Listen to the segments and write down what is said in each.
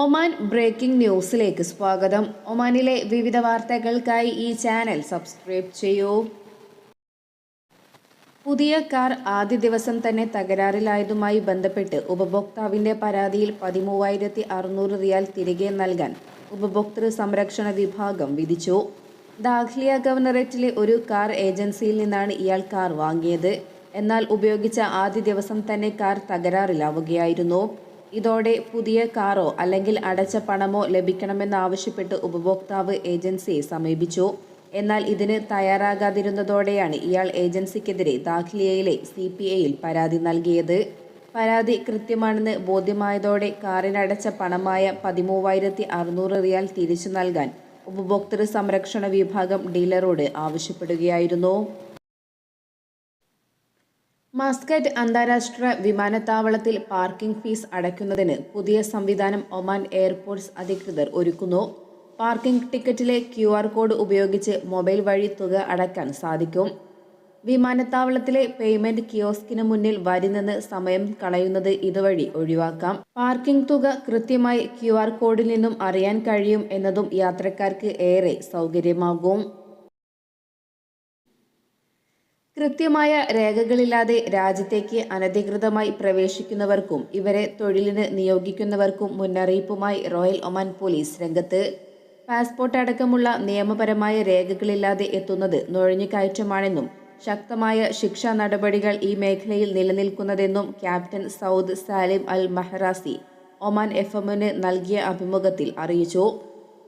Oman breaking ന്യൂസിലേക്ക് സ്വാഗതം. ഒമാനിലെ വിവിധ വാർത്തകൾക്കായി ഈ ചാനൽ സബ്സ്ക്രൈബ് ചെയ്യൂ. പുതിയ കാർ ആദ്യ ദിവസം തന്നെ തകരാറിലായതുമായി ബന്ധപ്പെട്ട് ഉപഭോക്താവിന്റെ പരാതിയിൽ പതിമൂവായിരത്തി അറുന്നൂറ് റിയാൽ തിരികെ നൽകാൻ ഉപഭോക്തൃ സംരക്ഷണ വിഭാഗം വിധിച്ചു. ദാഖ്ലിയ ഗവർണറേറ്റിലെ ഒരു കാർ ഏജൻസിയിൽ നിന്നാണ് ഇയാൾ കാർ വാങ്ങിയത്. എന്നാൽ ഉപയോഗിച്ച ആദ്യ ദിവസം തന്നെ കാർ തകരാറിലാവുകയായിരുന്നു. ഇതോടെ പുതിയ കാറോ അല്ലെങ്കിൽ അടച്ച പണമോ ലഭിക്കണമെന്നാവശ്യപ്പെട്ട് ഉപഭോക്താവ് ഏജൻസിയെ സമീപിച്ചു. എന്നാൽ ഇതിന് തയ്യാറാകാതിരുന്നതോടെയാണ് ഇയാൾ ഏജൻസിക്കെതിരെ ദാഖിലിയയിലെ സി പി ഐയിൽ പരാതി നൽകിയത്. പരാതി കൃത്യമാണെന്ന് ബോധ്യമായതോടെ കാറിനടച്ച പണമായ പതിമൂവായിരത്തി അറുന്നൂറ് റിയാൽ തിരിച്ചു നൽകാൻ ഉപഭോക്തൃ സംരക്ഷണ വിഭാഗം ഡീലറോട് ആവശ്യപ്പെടുകയായിരുന്നു. മസ്കറ്റ് അന്താരാഷ്ട്ര വിമാനത്താവളത്തിൽ പാർക്കിംഗ് ഫീസ് അടയ്ക്കുന്നതിന് പുതിയ സംവിധാനം ഒമാൻ എയർപോർട്ട്സ് അധികൃതർ ഒരുക്കുന്നു. പാർക്കിംഗ് ടിക്കറ്റിലെ ക്യു ആർ കോഡ് ഉപയോഗിച്ച് മൊബൈൽ വഴി തുക അടയ്ക്കാൻ സാധിക്കും. വിമാനത്താവളത്തിലെ പേയ്മെന്റ് കിയോസ്കിന് മുന്നിൽ വരി നിന്ന് സമയം കളയുന്നത് ഇതുവഴി ഒഴിവാക്കാം. പാർക്കിംഗ് തുക കൃത്യമായി ക്യു ആർ കോഡിൽ നിന്നും അറിയാൻ കഴിയും എന്നതും യാത്രക്കാർക്ക് ഏറെ സൗകര്യമാകും. കൃത്യമായ രേഖകളില്ലാതെ രാജ്യത്തേക്ക് അനധികൃതമായി പ്രവേശിക്കുന്നവർക്കും ഇവരെ തൊഴിലിന് നിയോഗിക്കുന്നവർക്കും മുന്നറിയിപ്പുമായി റോയൽ ഒമാൻ പോലീസ് രംഗത്ത്. പാസ്പോർട്ട് അടക്കമുള്ള നിയമപരമായ രേഖകളില്ലാതെ എത്തുന്നത് നുഴഞ്ഞുകയറ്റമാണെന്നും ശക്തമായ ശിക്ഷാ നടപടികൾ ഈ മേഖലയിൽ നിലനിൽക്കുന്നതെന്നും captain Saud Salim Al Maharazi Oman F എമ്മിന് നൽകിയ അഭിമുഖത്തിൽ അറിയിച്ചു.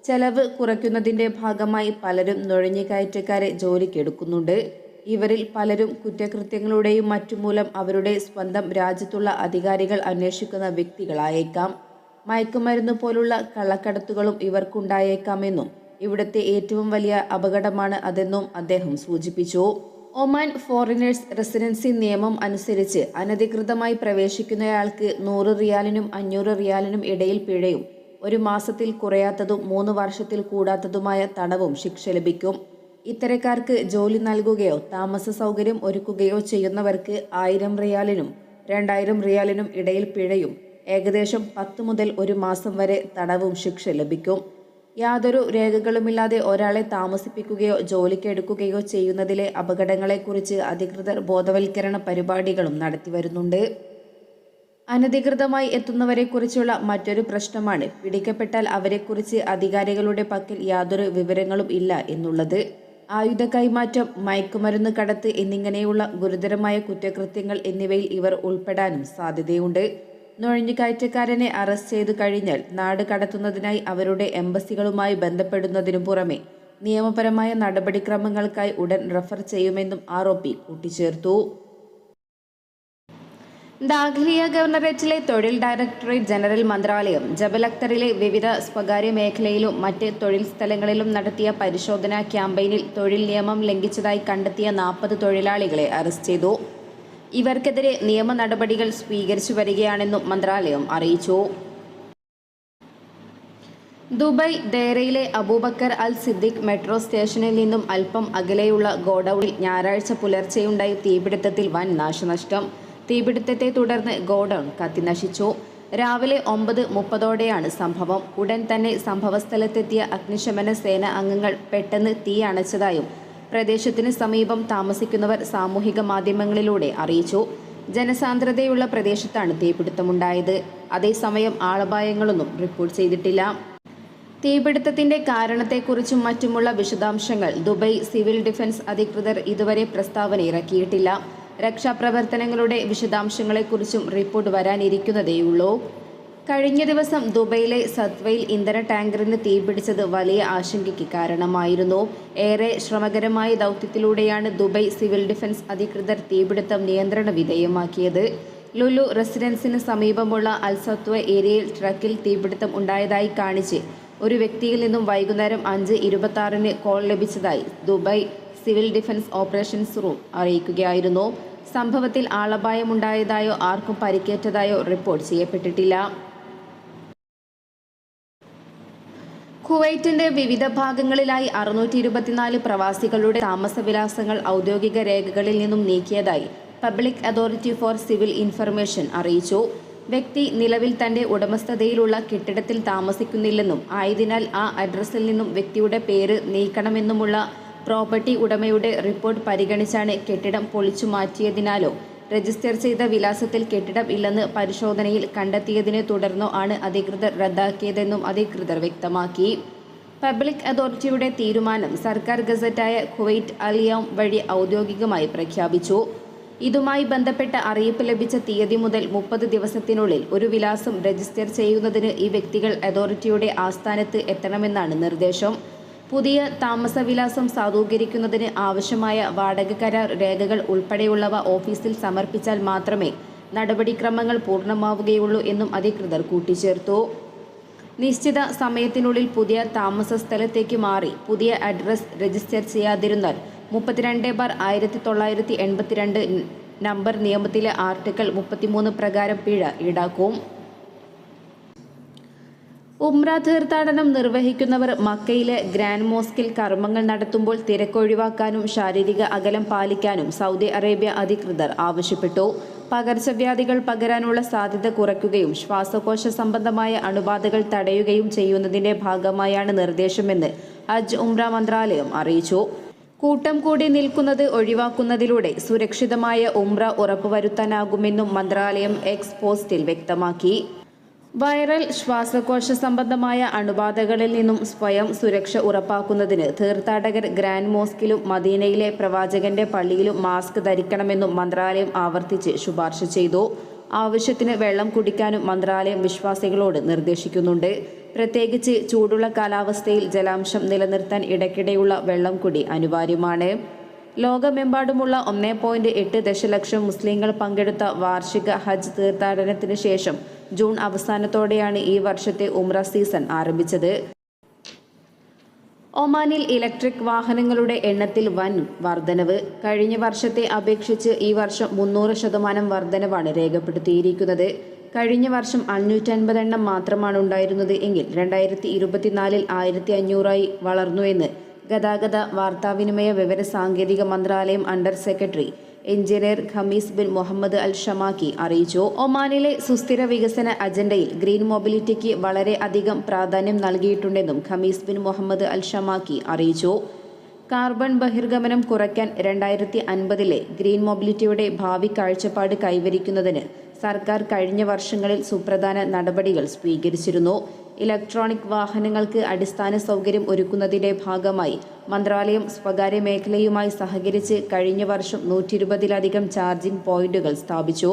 ചെലവ് കുറയ്ക്കുന്നതിന്റെ ഭാഗമായി പലരും നുഴഞ്ഞുകയറ്റക്കാരെ ജോലിക്കെടുക്കുന്നുണ്ട്. ഇവരിൽ പലരും കുറ്റകൃത്യങ്ങളുടെയും മറ്റുമൂലം അവരുടെ സ്വന്തം രാജ്യത്തുള്ള അധികാരികൾ അന്വേഷിക്കുന്ന വ്യക്തികളായേക്കാം. മയക്കുമരുന്ന് പോലുള്ള കള്ളക്കടത്തുകളും ഇവർക്കുണ്ടായേക്കാമെന്നും ഇവിടുത്തെ ഏറ്റവും വലിയ അപകടമാണ് അതെന്നും അദ്ദേഹം സൂചിപ്പിച്ചു. ഒമാൻ ഫോറിനേഴ്സ് റെസിഡൻസി നിയമം അനുസരിച്ച് അനധികൃതമായി പ്രവേശിക്കുന്നയാൾക്ക് നൂറ് റിയാലിനും അഞ്ഞൂറ് റിയാലിനും ഇടയിൽ പിഴയും ഒരു മാസത്തിൽ കുറയാത്തതും മൂന്ന് വർഷത്തിൽ കൂടാത്തതുമായ തടവും ശിക്ഷ ലഭിക്കും. ഇത്തരക്കാർക്ക് ജോലി നൽകുകയോ താമസ സൗകര്യം ഒരുക്കുകയോ ചെയ്യുന്നവർക്ക് ആയിരം റിയാലിനും രണ്ടായിരം റിയാലിനും ഇടയിൽ പിഴയും. ഏകദേശം പത്ത് മുതൽ ഒരു മാസം വരെ തടവും ശിക്ഷ ലഭിക്കും. യാതൊരു രേഖകളുമില്ലാതെ ഒരാളെ താമസിപ്പിക്കുകയോ ജോലിക്കെടുക്കുകയോ ചെയ്യുന്നതിലെ അപകടങ്ങളെക്കുറിച്ച് അധികൃതർ ബോധവൽക്കരണ പരിപാടികളും നടത്തിവരുന്നുണ്ട് അനധികൃതമായി എത്തുന്നവരെക്കുറിച്ചുള്ള മറ്റൊരു പ്രശ്നമാണ് പിടിക്കപ്പെട്ടാൽ അവരെക്കുറിച്ച് അധികാരികളുടെ പക്കൽ യാതൊരു വിവരങ്ങളും ഇല്ല എന്നുള്ളത്. ആയുധ കൈമാറ്റം മയക്കുമരുന്ന് കടത്ത് എന്നിങ്ങനെയുള്ള ഗുരുതരമായ കുറ്റകൃത്യങ്ങൾ എന്നിവയിൽ ഇവർ ഉൾപ്പെടാനും സാധ്യതയുണ്ട്. നുഴഞ്ഞുകയറ്റക്കാരനെ അറസ്റ്റ് ചെയ്തു കഴിഞ്ഞാൽ നാട് കടത്തുന്നതിനായി അവരുടെ എംബസികളുമായി ബന്ധപ്പെടുന്നതിനു പുറമെ നിയമപരമായ നടപടിക്രമങ്ങൾക്കായി ഉടൻ റഫർ ചെയ്യുമെന്നും ആരോപി കൂട്ടിച്ചേർത്തു. ദാഖ്ലിയ ഗവർണറേറ്റിലെ തൊഴിൽ ഡയറക്ടറേറ്റ് ജനറൽ മന്ത്രാലയം ജബൽ അക്തറിലെ വിവിധ സ്വകാര്യ മേഖലയിലും മറ്റ് തൊഴിൽ സ്ഥലങ്ങളിലും നടത്തിയ പരിശോധനാ ക്യാമ്പയിനിൽ തൊഴിൽ നിയമം ലംഘിച്ചതായി കണ്ടെത്തിയ നാൽപ്പത് തൊഴിലാളികളെ അറസ്റ്റ് ചെയ്തു. ഇവർക്കെതിരെ നിയമ നടപടികൾ സ്വീകരിച്ചു വരികയാണെന്നും മന്ത്രാലയം അറിയിച്ചു. Dubai ദേരയിലെ Abu Bakr Al Siddique metro സ്റ്റേഷനിൽ നിന്നും അല്പം അകലെയുള്ള ഗോഡൌണിൽ ഞായറാഴ്ച പുലർച്ചെയുണ്ടായ തീപിടുത്തത്തിൽ വൻ നാശനഷ്ടം. തീപിടുത്തത്തെ തുടർന്ന് ഗോഡൌൺ കത്തിനശിച്ചു. രാവിലെ ഒമ്പത് മുപ്പതോടെയാണ് സംഭവം. ഉടൻ തന്നെ സംഭവസ്ഥലത്തെത്തിയ അഗ്നിശമന സേന അംഗങ്ങൾ പെട്ടെന്ന് തീ അണച്ചതായും പ്രദേശത്തിന് സമീപം താമസിക്കുന്നവർ സാമൂഹിക മാധ്യമങ്ങളിലൂടെ അറിയിച്ചു. ജനസാന്ദ്രതയുള്ള പ്രദേശത്താണ് തീപിടുത്തമുണ്ടായത്. അതേസമയം ആളപായങ്ങളൊന്നും റിപ്പോർട്ട് ചെയ്തിട്ടില്ല. തീപിടുത്തത്തിന്റെ കാരണത്തെക്കുറിച്ചും മറ്റുമുള്ള വിശദാംശങ്ങൾ ദുബൈ സിവിൽ ഡിഫൻസ് അധികൃതർ ഇതുവരെ പ്രസ്താവന ഇറക്കിയിട്ടില്ല. രക്ഷാപ്രവർത്തനങ്ങളുടെ വിശദാംശങ്ങളെക്കുറിച്ചും റിപ്പോർട്ട് വരാനിരിക്കുന്നതേയുള്ളൂ. കഴിഞ്ഞ ദിവസം ദുബൈയിലെ സത്വയിൽ ഇന്ധന ടാങ്കറിന് തീപിടിച്ചത് വലിയ ആശങ്കയ്ക്ക് കാരണമായിരുന്നു. ഏറെ ശ്രമകരമായ ദൗത്യത്തിലൂടെയാണ് ദുബൈ സിവിൽ ഡിഫൻസ് അധികൃതർ തീപിടുത്തം നിയന്ത്രണ വിധേയമാക്കിയത്. ലുലു റെസിഡൻസിന് സമീപമുള്ള അൽസത്വ ഏരിയയിൽ ട്രക്കിൽ തീപിടുത്തം ഉണ്ടായതായി കാണിച്ച് ഒരു വ്യക്തിയിൽ നിന്നും വൈകുന്നേരം അഞ്ച് ഇരുപത്തി കോൾ ലഭിച്ചതായി Dubai civil defence operations room അറിയിക്കുകയായിരുന്നു. സംഭവത്തിൽ ആളപായമുണ്ടായതായോ ആർക്കും പരിക്കേറ്റതായോ റിപ്പോർട്ട് ചെയ്യപ്പെട്ടിട്ടില്ല. കുവൈറ്റിന്റെ വിവിധ ഭാഗങ്ങളിലായി അറുന്നൂറ്റി ഇരുപത്തിനാല് പ്രവാസികളുടെ താമസവിലാസങ്ങൾ ഔദ്യോഗിക രേഖകളിൽ നിന്നും നീക്കിയതായി public authority for civil information അറിയിച്ചു. വ്യക്തി നിലവിൽ തന്റെ ഉടമസ്ഥതയിലുള്ള കെട്ടിടത്തിൽ താമസിക്കുന്നില്ലെന്നും ആയതിനാൽ ആ അഡ്രസ്സിൽ നിന്നും വ്യക്തിയുടെ പേര് നീക്കണമെന്നുമുള്ള പ്രോപ്പർട്ടി ഉടമയുടെ റിപ്പോർട്ട് പരിഗണിച്ചാണ് കെട്ടിടം പൊളിച്ചു മാറ്റിയതിനാലോ? രജിസ്റ്റർ ചെയ്ത വിലാസത്തിൽ കെട്ടിടം ഇല്ലെന്ന് പരിശോധനയിൽ കണ്ടെത്തിയതിനെ തുടർന്നോ ആണ് അധികൃതർ റദ്ദാക്കിയതെന്നും അധികൃതർ വ്യക്തമാക്കി. പബ്ലിക് അതോറിറ്റിയുടെ തീരുമാനം സർക്കാർ ഗസറ്റായ കുവൈറ്റ് അലിയാം വഴി ഔദ്യോഗികമായി പ്രഖ്യാപിച്ചു. ഇതുമായി ബന്ധപ്പെട്ട അറിയിപ്പ് ലഭിച്ച തീയതി മുതൽ മുപ്പത് ദിവസത്തിനുള്ളിൽ ഒരു വിലാസം രജിസ്റ്റർ ചെയ്യുന്നതിന് ഈ വ്യക്തികൾ അതോറിറ്റിയുടെ ആസ്ഥാനത്ത് എത്തണമെന്നാണ് നിർദ്ദേശം. പുതിയ താമസവിലാസം സാധൂകരിക്കുന്നതിന് ആവശ്യമായ വാടക കരാർ രേഖകൾ ഉൾപ്പെടെയുള്ളവ ഓഫീസിൽ സമർപ്പിച്ചാൽ മാത്രമേ നടപടിക്രമങ്ങൾ പൂർണമാവുകയുള്ളൂ എന്നും അധികൃതർ കൂട്ടിച്ചേർത്തു. നിശ്ചിത സമയത്തിനുള്ളിൽ പുതിയ താമസ സ്ഥലത്തേക്ക് മാറി പുതിയ അഡ്രസ് രജിസ്റ്റർ ചെയ്യാതിരുന്നാൽ മുപ്പത്തിരണ്ട് ബാർ ആയിരത്തി തൊള്ളായിരത്തി എൺപത്തിരണ്ട് നമ്പർ നിയമത്തിലെ ആർട്ടിക്കിൾ മുപ്പത്തിമൂന്ന് പ്രകാരം പിഴ ഈടാക്കും. ഉംറ തീർത്ഥാടനം നിർവഹിക്കുന്നവർ മക്കയിലെ ഗ്രാൻഡ് മോസ്കിൽ കർമ്മങ്ങൾ നടത്തുമ്പോൾ തിരക്കൊഴിവാക്കാനും ശാരീരിക അകലം പാലിക്കാനും സൗദി അറേബ്യ അധികൃതർ ആവശ്യപ്പെട്ടു. പകർച്ചവ്യാധികൾ പകരാനുള്ള സാധ്യത കുറയ്ക്കുകയും ശ്വാസകോശ സംബന്ധമായ അണുബാധകൾ തടയുകയും ചെയ്യുന്നതിന്റെ ഭാഗമായാണ് നിർദ്ദേശമെന്ന് അജ് ഉംറ മന്ത്രാലയം അറിയിച്ചു. കൂട്ടം കൂടി നിൽക്കുന്നത് ഒഴിവാക്കുന്നതിലൂടെ സുരക്ഷിതമായ ഉംറ ഉറപ്പുവരുത്താനാകുമെന്നും മന്ത്രാലയം എക്സ് പോസ്റ്റിൽ വ്യക്തമാക്കി. വൈറൽ ശ്വാസകോശ സംബന്ധമായ അണുബാധകളിൽ നിന്നും സ്വയം സുരക്ഷ ഉറപ്പാക്കുന്നതിന് തീർത്ഥാടകർ ഗ്രാൻഡ് മോസ്കിലും മദീനയിലെ പ്രവാചകന്റെ പള്ളിയിലും മാസ്ക് ധരിക്കണമെന്നും മന്ത്രാലയം ആവർത്തിച്ച് ശുപാർശ ചെയ്തു. ആവശ്യത്തിന് വെള്ളം കുടിക്കാനും മന്ത്രാലയം വിശ്വാസികളോട് നിർദ്ദേശിക്കുന്നുണ്ട്. പ്രത്യേകിച്ച് ചൂടുള്ള കാലാവസ്ഥയിൽ ജലാംശം നിലനിർത്താൻ ഇടയ്ക്കിടെയുള്ള വെള്ളം കുടി അനിവാര്യമാണ്. ലോകമെമ്പാടുമുള്ള ഒന്നേ പോയിന്റ് എട്ട് ദശലക്ഷം മുസ്ലിങ്ങൾ പങ്കെടുത്ത വാർഷിക ഹജ്ജ് തീർത്ഥാടനത്തിന് ശേഷം ജൂൺ അവസാനത്തോടെയാണ് ഈ വർഷത്തെ ഉംറ സീസൺ ആരംഭിച്ചത്. ഒമാനിൽ ഇലക്ട്രിക് വാഹനങ്ങളുടെ എണ്ണത്തിൽ വൻ വർധനവ്. കഴിഞ്ഞ വർഷത്തെ അപേക്ഷിച്ച് ഈ വർഷം മുന്നൂറ് ശതമാനം വർധനവാണ് രേഖപ്പെടുത്തിയിരിക്കുന്നത്. കഴിഞ്ഞ വർഷം അഞ്ഞൂറ്റൻപത് എണ്ണം മാത്രമാണ് ഉണ്ടായിരുന്നത് എങ്കിൽ രണ്ടായിരത്തി ഇരുപത്തിനാലിൽ ആയിരത്തി അഞ്ഞൂറായി വളർന്നുവെന്ന് ഗതാഗത വാർത്താവിനിമയ വിവര സാങ്കേതിക മന്ത്രാലയം under secretary engineer Khamis bin Muhammad Al Shamaki അറിയിച്ചു. ഒമാനിലെ സുസ്ഥിര വികസന അജണ്ടയിൽ ഗ്രീൻ മൊബിലിറ്റിക്ക് വളരെ അധികം പ്രാധാന്യം നൽകിയിട്ടുണ്ടെന്നും Khamis bin Muhammad Al Shamaki അറിയിച്ചു. കാർബൺ ബഹിർഗമനം കുറയ്ക്കാൻ രണ്ടായിരത്തി അൻപതിലെ ഗ്രീൻ മൊബിലിറ്റിയുടെ ഭാവി കാഴ്ചപ്പാട് കൈവരിക്കുന്നതിന് സർക്കാർ കഴിഞ്ഞ വർഷങ്ങളിൽ സുപ്രധാന നടപടികൾ സ്വീകരിച്ചിരുന്നു. ഇലക്ട്രോണിക് വാഹനങ്ങൾക്ക് അടിസ്ഥാന സൗകര്യം ഒരുക്കുന്നതിന്റെ ഭാഗമായി മന്ത്രാലയം സ്വകാര്യ മേഖലയുമായി സഹകരിച്ച് കഴിഞ്ഞ വർഷം നൂറ്റി ഇരുപതിലധികം ചാർജിംഗ് പോയിന്റുകൾ സ്ഥാപിച്ചു.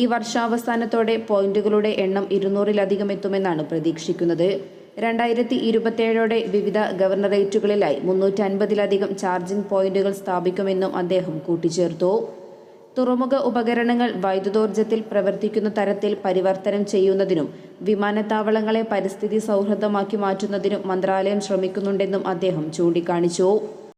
ഈ വർഷാവസാനത്തോടെ പോയിന്റുകളുടെ എണ്ണം ഇരുന്നൂറിലധികം എത്തുമെന്നാണ് പ്രതീക്ഷിക്കുന്നത്. രണ്ടായിരത്തി ഇരുപത്തിയേഴോടെ വിവിധ ഗവർണറേറ്റുകളിലായി മുന്നൂറ്റി അൻപതിലധികം ചാർജിംഗ് പോയിന്റുകൾ സ്ഥാപിക്കുമെന്നും അദ്ദേഹം കൂട്ടിച്ചേർത്തു. തുറമുഖ ഉപകരണങ്ങൾ വൈദ്യുതോർജത്തിൽ പ്രവർത്തിക്കുന്ന തരത്തിൽ പരിവർത്തനം ചെയ്യുന്നതിനും വിമാനത്താവളങ്ങളെ പരിസ്ഥിതി സൗഹൃദമാക്കി മാറ്റുന്നതിനും മന്ത്രാലയം ശ്രമിക്കുന്നുണ്ടെന്നും അദ്ദേഹം ചൂണ്ടിക്കാണിച്ചു.